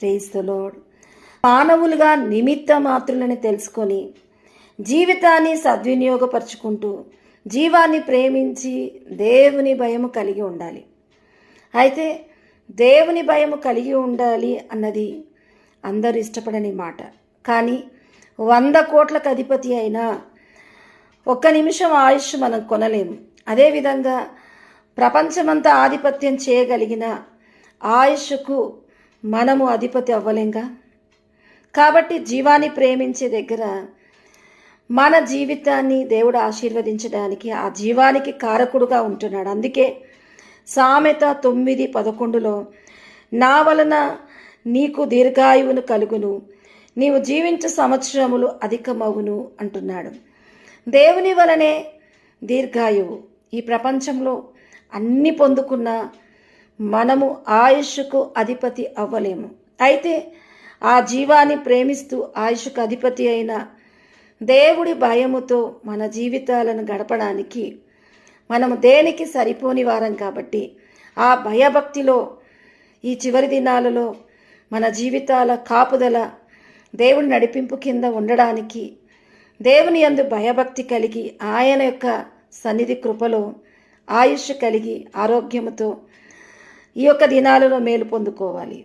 ప్రేస్తులోడ్ మానవులుగా నిమిత్త మాత్రులని తెలుసుకొని జీవితాన్ని సద్వినియోగపరుచుకుంటూ జీవాన్ని ప్రేమించి దేవుని భయము కలిగి ఉండాలి. అయితే దేవుని భయము కలిగి ఉండాలి అన్నది అందరూ ఇష్టపడని మాట. కానీ వంద కోట్లకు అధిపతి అయినా ఒక్క నిమిషం ఆయుష్ మనం కొనలేము. అదేవిధంగా ప్రపంచమంతా ఆధిపత్యం చేయగలిగిన ఆయుష్కు మనము అధిపతి అవ్వలేంగా? కాబట్టి జీవాన్ని ప్రేమించే దగ్గర మన జీవితాన్ని దేవుడు ఆశీర్వదించడానికి ఆ జీవానికి కారకుడుగా ఉంటున్నాడు. అందుకే సామెత తొమ్మిది పదకొండులో నా వలన నీకు దీర్ఘాయువును కలుగును నీవు జీవించే సంవత్సరములు అధికమవును అంటున్నాడు. దేవుని వలనే దీర్ఘాయువు. ఈ ప్రపంచంలో అన్ని పొందుకున్న మనము ఆయుష్కు అధిపతి అవ్వలేము. అయితే ఆ జీవాన్ని ప్రేమిస్తూ ఆయుష్కు అధిపతి అయిన దేవుడి భయముతో మన జీవితాలను గడపడానికి మనము దేనికి సరిపోని వారం కాబట్టి ఆ భయభక్తిలో ఈ చివరి దినాలలో మన జీవితాల కాపుదల దేవుడి నడిపింపు కింద ఉండడానికి దేవుని యందు భయభక్తి కలిగి ఆయన యొక్క సన్నిధి కృపలో ఆయుష్ కలిగి ఆరోగ్యముతో ఈ యొక్క దినాలలో మేలు పొందుకోవాలి.